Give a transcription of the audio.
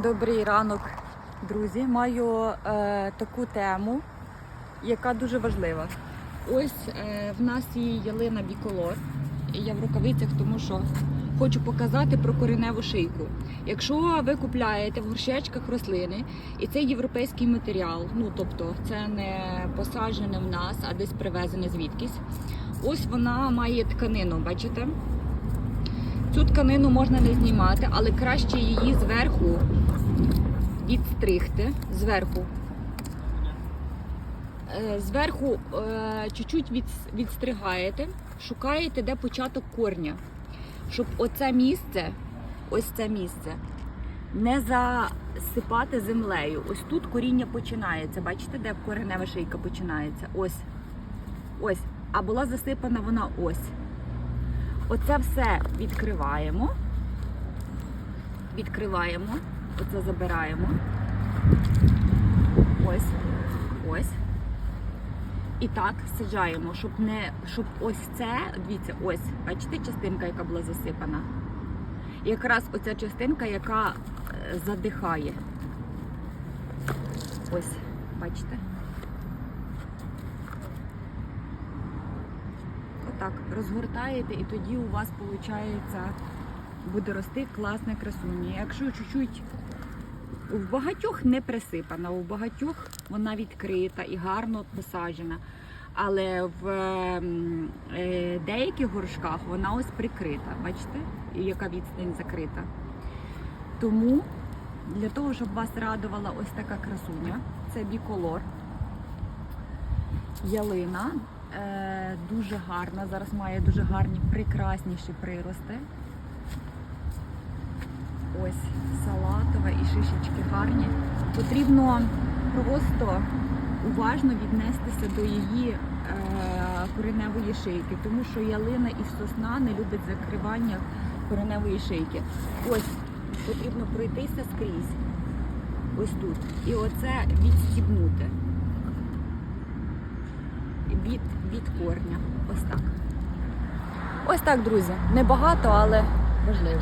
Добрий ранок, друзі. Маю е, таку тему, яка дуже важлива. Ось е, в нас є ялина біколор. Я в рукавицях, тому що хочу показати про кореневу шийку. Якщо ви купляєте в горшечках рослини, і це європейський матеріал, ну тобто це не посаджене в нас, а десь привезене звідкись. Ось вона має тканину, бачите? Цю тканину можна не знімати, але краще її зверху відстригти. Зверху. Е, Зверху е, чуть-чуть від- відстригаєте, шукаєте, де початок корня. Щоб оце місце, ось це місце, не засипати землею. Ось тут коріння починається. Бачите, де коренева шийка починається? Ось. Ось. А була засипана вона ось. Оце все відкриваємо. Відкриваємо. Оце забираємо. Ось. Ось. І так саджаємо, щоб не щоб ось це, дивіться, ось, бачите, частинка, яка була засипана. Якраз оця частинка, яка е, задихає. Ось, бачите? Отак розгортаєте, і тоді у вас виходить, буде рости класне красуня. Якщо чуть-чуть в багатьох не присипана, у багатьох вона відкрита і гарно посаджена. Але в ем, е, деяких горшках вона ось прикрита. Бачите, яка відстань закрита. Тому для того, щоб вас радувала ось така красуня, це біколор. Ялина дуже гарна. Зараз має дуже гарні, прекрасніші прирости. Ось салатове і шишечки гарні. Потрібно просто уважно віднестися до її е, кореневої шийки, тому що ялина і сосна не любить закривання кореневої шийки. Ось потрібно пройтися скрізь. Ось тут. І оце відстібнути. Від, від корня. Ось так. Ось так, друзі. Небагато, але важливо.